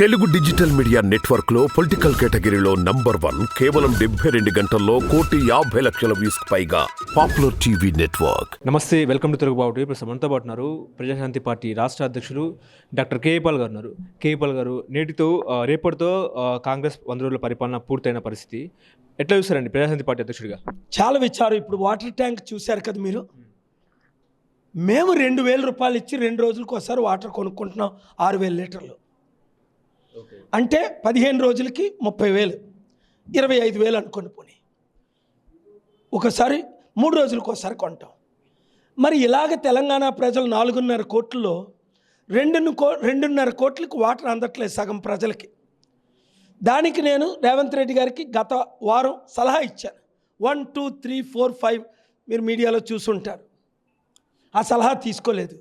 Telugu digital media నెట్వర్క్లో political కేటగిరీలో number one కేవలం డెబ్బై రెండు గంటల్లో కోటి యాభై లక్షల వ్యూస్ పైగా పాపులర్ టీవీ నెట్వర్క్. నమస్తే వెల్కమ్ టు తెలుగు బాబు ఇప్పుడు మనతో పాటు ఉన్నారు ప్రజాశాంతి పార్టీ రాష్ట్ర అధ్యక్షులు డాక్టర్ కేపాల్ గారు ఉన్నారు. కేపాల్ గారు నేటితో రేపటితో కాంగ్రెస్ వంద రోజుల పరిపాలన పూర్తయిన పరిస్థితి. ఎట్లా చూస్తారండి ప్రజాశాంతి పార్టీ అధ్యక్షుడిగా? చాలా విచారం. ఇప్పుడు వాటర్ ట్యాంక్ చూశారు కదా మీరు? మేము రెండు వేల రూపాయలు ఇచ్చి రెండు రోజులకు ఒకసారి వాటర్ కొనుక్కుంటున్నాం ఆరు వేల లీటర్లు. అంటే పదిహేను రోజులకి ముప్పై వేలు ఇరవై ఐదు వేలు అనుకోండి పోనీ. ఒకసారి మూడు రోజులకు ఒకసారి కొంటాం. మరి ఇలాగ తెలంగాణ ప్రజలు నాలుగున్నర కోట్లలో రెండు కో రెండున్నర కోట్లకు వాటర్ అందట్లేదు సగం ప్రజలకి. దానికి నేను రేవంత్ రెడ్డి గారికి గత వారం సలహా ఇచ్చాను. One two three four five మీరు మీడియాలో చూసుంటారు. ఆ సలహా తీసుకోలేదు.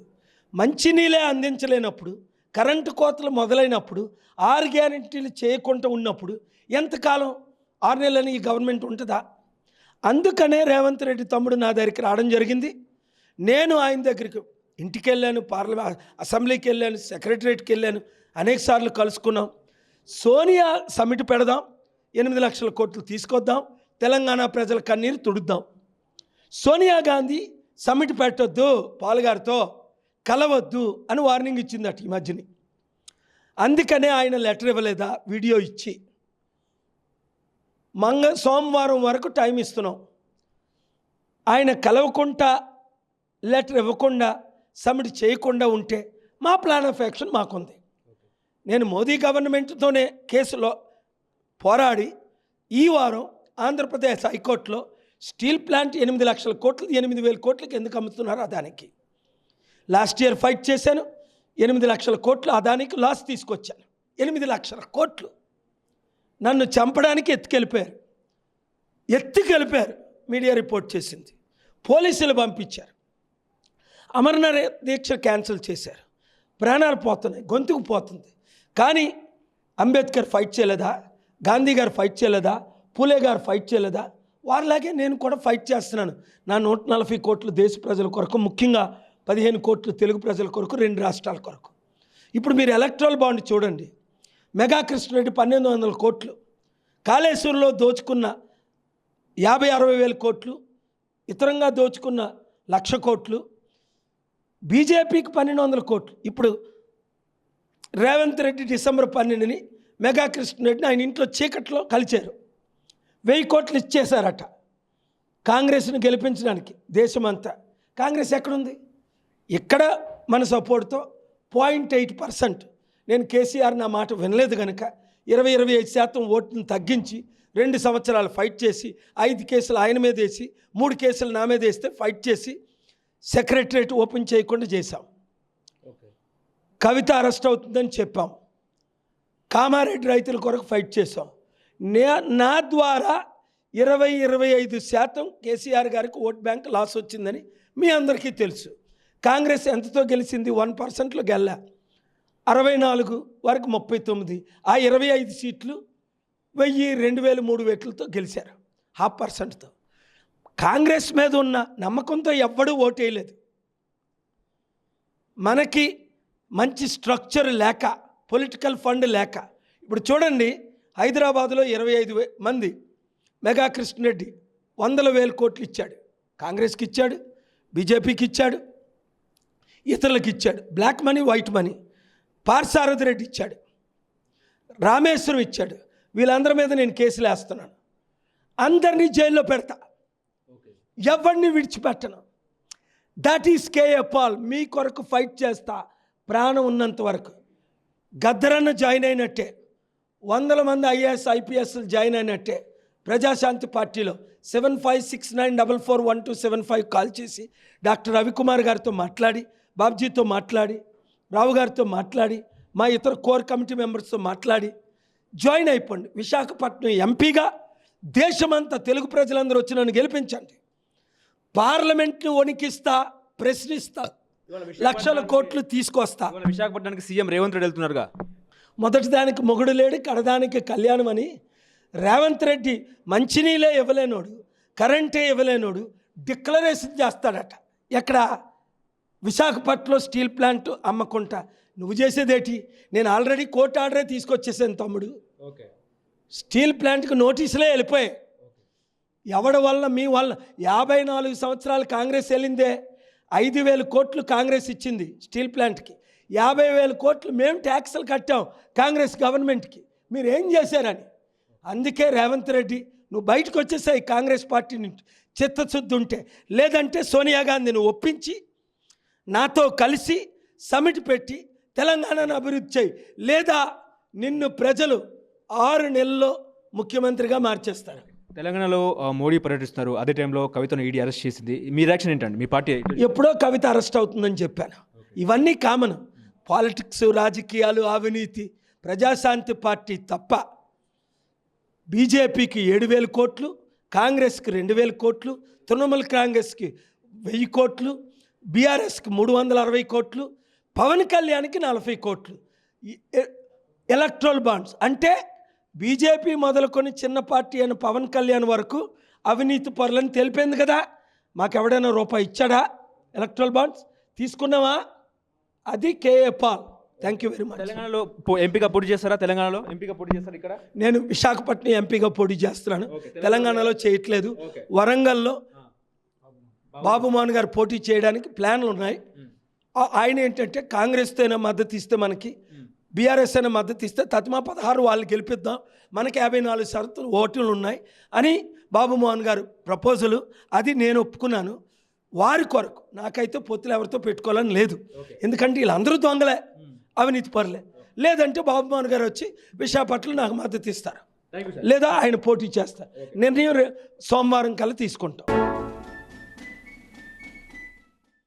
మంచినీళ్ళే అందించలేనప్పుడు కరెంటు కోతలు మొదలైనప్పుడు ఆరు గ్యారెంటీలు చేయకుండా ఉన్నప్పుడు ఎంతకాలం ఆరు నెలలని ఈ గవర్నమెంట్ ఉంటుందా? అందుకనే రేవంత్ రెడ్డి తమ్ముడు నా దగ్గరికి రావడం జరిగింది. నేను ఆయన దగ్గరికి ఇంటికి వెళ్ళాను పార్లమెంట్ అసెంబ్లీకి వెళ్ళాను సెక్రటరేట్కి వెళ్ళాను అనేక సార్లు కలుసుకున్నాం. సోనియా సమిట్ పెడదాం ఎనిమిది లక్షల కోట్లు తీసుకొద్దాం తెలంగాణ ప్రజల కన్నీరు తుడుద్దాం. సోనియా గాంధీ సమిట్ పెట్టొద్దు పాల్గారితో కలవద్దు అని వార్నింగ్ ఇచ్చిందట ఈ మధ్యని. అందుకనే ఆయన లెటర్ ఇవ్వలేదా? వీడియో ఇచ్చి. మంగ సోమవారం వరకు టైం ఇస్తున్నాం. ఆయన కలవకుండా లెటర్ ఇవ్వకుండా సమిట్ చేయకుండా ఉంటే మా ప్లాన్ ఆఫ్ యాక్షన్ మాకుంది. నేను మోదీ గవర్నమెంట్తోనే కేసులో పోరాడి ఈ వారం ఆంధ్రప్రదేశ్ హైకోర్టులో స్టీల్ ప్లాంట్ ఎనిమిది లక్షల కోట్లు ఎనిమిది వేల కోట్లకి ఎందుకు అమ్ముతున్నారో దానికి. లాస్ట్ ఇయర్ ఫైట్ చేశాను. ఎనిమిది లక్షల కోట్లు అదానికి లాస్ తీసుకొచ్చాను. ఎనిమిది లక్షల కోట్లు. నన్ను చంపడానికి ఎత్తుకెళ్ళిపోయారు. ఎత్తుకెళ్ళిపోయారు. మీడియా రిపోర్ట్ చేసింది. పోలీసులు పంపించారు. అమరనాథ్ దీక్ష క్యాన్సిల్ చేశారు. ప్రాణాలు పోతున్నాయి. గొంతుకు పోతుంది. కానీ అంబేద్కర్ ఫైట్ చేయలేదా? గాంధీ గారు ఫైట్ చేయలేదా? పూలే గారు ఫైట్ చేయలేదా? వారిలాగే నేను కూడా ఫైట్ చేస్తున్నాను. నా నూట నలభై కోట్లు దేశ ప్రజల కొరకు ముఖ్యంగా పదిహేను కోట్లు తెలుగు ప్రజల కొరకు రెండు రాష్ట్రాల కొరకు. ఇప్పుడు మీరు ఎలక్ట్రల్ బాండ్ చూడండి. మెగా కృష్ణరెడ్డి పన్నెండు వందల కోట్లు. కాళేశ్వరంలో దోచుకున్న యాభై అరవై వేల కోట్లు. ఇతరంగా దోచుకున్న లక్ష కోట్లు. బీజేపీకి పన్నెండు వందల కోట్లు. ఇప్పుడు రేవంత్ రెడ్డి డిసెంబర్ పన్నెండుని మెగా కృష్ణరెడ్డిని ఆయన ఇంట్లో చీకట్లో కలిచారు. వెయ్యి కోట్లు ఇచ్చేశారట. కాంగ్రెస్ను గెలిపించడానికి దేశమంతా. కాంగ్రెస్ ఎక్కడుంది? ఇక్కడ మన సపోర్ట్తో పాయింట్ ఎయిట్ పర్సెంట్. నేను కేసీఆర్ నా మాట వినలేదు కనుక ఇరవై ఇరవై ఐదు శాతం ఓట్లను తగ్గించి రెండు సంవత్సరాలు ఫైట్ చేసి ఐదు కేసులు ఆయన మీద వేసి మూడు కేసులు నా మీద వేస్తే ఫైట్ చేసి సెక్రటరేట్ ఓపెన్ చేయకుండా చేశాం. కవిత అరెస్ట్ అవుతుందని చెప్పాం. కామారెడ్డి రైతుల కొరకు ఫైట్ చేసాం నే నా ద్వారా ఇరవై ఇరవై ఐదు శాతం కేసీఆర్ గారికి ఓట్ బ్యాంక్ లాస్ వచ్చిందని మీ అందరికీ తెలుసు. కాంగ్రెస్ ఎంతతో గెలిచింది? వన్ పర్సెంట్లో గెల్లా. అరవై నాలుగు వరకు ముప్పై తొమ్మిది. ఆ ఇరవై ఐదు సీట్లు వెయ్యి రెండు వేలు మూడు వేట్లతో గెలిచారు. హాఫ్ పర్సెంట్తో. కాంగ్రెస్ మీద ఉన్న నమ్మకంతో ఎవ్వడూ ఓటేయలేదు. మనకి మంచి స్ట్రక్చర్ లేక పొలిటికల్ ఫండ్ లేక. ఇప్పుడు చూడండి హైదరాబాద్లో ఇరవై ఐదు మంది మెగా కృష్ణరెడ్డి వందల వేల కోట్లు ఇచ్చాడు. కాంగ్రెస్కి ఇచ్చాడు బీజేపీకి ఇచ్చాడు ఇతరులకు ఇచ్చాడు. Black money white money Parthasarathi Reddy ఇచ్చాడు. రామేశ్వరం ఇచ్చాడు. వీళ్ళందరి మీద నేను కేసులు వేస్తున్నాను. అందరినీ జైల్లో పెడతా. ఎవరిని విడిచిపెట్టను. దట్ ఈస్ కేఏ పాల్ మీ కొరకు ఫైట్ చేస్తా. ప్రాణం ఉన్నంత వరకు. గద్దరన్న జాయిన్ అయినట్టే. వందల మంది ఐఏఎస్ ఐపీఎస్లు జాయిన్ అయినట్టే. ప్రజాశాంతి పార్టీలో seven five six nine double four one two seven five call చేసి డాక్టర్ రవికుమార్ గారితో మాట్లాడి బాబ్జీతో మాట్లాడి రావు గారితో మాట్లాడి మా ఇతర కోర్ కమిటీ మెంబర్స్తో మాట్లాడి జాయిన్ అయిపోండి. విశాఖపట్నం ఎంపీగా దేశమంతా తెలుగు ప్రజలందరూ వచ్చి నన్ను గెలిపించండి. పార్లమెంట్ను వణికిస్తా ప్రశ్నిస్తా లక్షల కోట్లు తీసుకొస్తా. విశాఖపట్నానికి సీఎం రేవంత్ రెడ్డి వెళ్తున్నారుగా? మొదటి దానికి మొగుడు లేడు కడదానికి కళ్యాణం అని రేవంత్ రెడ్డి మంచినీళ్ళే ఇవ్వలేనోడు కరెంటే ఇవ్వలేనోడు డిక్లరేషన్ చేస్తాడట. ఎక్కడ? విశాఖపట్నంలో స్టీల్ ప్లాంట్ అమ్మకుంటా. నువ్వు చేసేదేటి? నేను ఆల్రెడీ కోర్టు ఆర్డరే తీసుకొచ్చేసాను తమ్ముడు. ఓకే. స్టీల్ ప్లాంట్కి నోటీసులే వెళ్ళిపోయాయి. ఎవడి వల్ల మీ వల్ల? యాభై నాలుగు సంవత్సరాలు కాంగ్రెస్ వెళ్ళిందే. ఐదు వేల కోట్లు కాంగ్రెస్ ఇచ్చింది స్టీల్ ప్లాంట్కి. యాభై వేల కోట్లు మేము ట్యాక్సులు కట్టాం కాంగ్రెస్ గవర్నమెంట్కి. మీరు ఏం చేశారని? అందుకే రేవంత్ రెడ్డి నువ్వు బయటకు వచ్చేసాయి కాంగ్రెస్ పార్టీ నుంచి. చిత్తశుద్ధి ఉంటే. లేదంటే సోనియా గాంధీని ఒప్పించి నాతో కలిసి సమిట్ పెట్టి తెలంగాణను అభివృద్ధి చేయి. లేదా నిన్ను ప్రజలు ఆరు నెలల్లో ముఖ్యమంత్రిగా మార్చేస్తారు. తెలంగాణలో మోడీ పర్యటిస్తున్నారు. అదే టైంలో కవితను ఈడీ అరెస్ట్ చేసింది. మీ రియాక్షన్ ఏంటండి? మీ పార్టీ ఎప్పుడో కవిత అరెస్ట్ అవుతుందని చెప్పాను. ఇవన్నీ కామన్. పాలిటిక్స్ రాజకీయాలు అవినీతి ప్రజాశాంతి పార్టీ తప్ప బీజేపీకి ఏడు వేల కోట్లు కాంగ్రెస్కి రెండు వేల కోట్లు తృణమూల్ కాంగ్రెస్కి వెయ్యి కోట్లు బీఆర్ఎస్కి మూడు వందల అరవై కోట్లు పవన్ కళ్యాణ్కి నలభై కోట్లు. Electoral bonds. అంటే బీజేపీ మొదలుకొని చిన్న పార్టీ అయిన పవన్ కళ్యాణ్ వరకు అవినీతి పరులని తెలిపింది కదా. మాకెవడైనా రూపాయి ఇచ్చాడా ఎలక్ట్రల్ బాండ్స్? తీసుకున్నావా? అది K A Paul. Thank you very much. తెలంగాణలో ఎంపీగా పోటీ చేస్తారా తెలంగాణలో? ఎంపీగా పోటీ చేస్తారు ఇక్కడ? నేను విశాఖపట్నం ఎంపీగా పోటీ చేస్తున్నాను. తెలంగాణలో చేయట్లేదు. వరంగల్లో బాబు మోహన్ గారు పోటీ చేయడానికి ప్లాన్లు ఉన్నాయి. ఆయన ఏంటంటే కాంగ్రెస్తో అయినా మద్దతు ఇస్తే మనకి బీఆర్ఎస్ అయినా మద్దతు ఇస్తే తత్మా పదహారు వాళ్ళు గెలిపిద్దాం. మనకి యాభై నాలుగు షరతులు ఓట్లు ఉన్నాయి అని బాబు మోహన్ గారు ప్రపోజలు. అది నేను ఒప్పుకున్నాను. వారి కొరకు నాకైతే పొత్తులు ఎవరితో పెట్టుకోవాలని లేదు. ఎందుకంటే వీళ్ళందరూ దొంగలే. అవినీతి పరులే. లేదంటే బాబు మోహన్ గారు వచ్చి విశాఖపట్నం నాకు మద్దతు ఇస్తారు. లేదా ఆయన పోటీ చేస్తారు. నిర్ణయం సోమవారం కల్లా తీసుకుంటాం.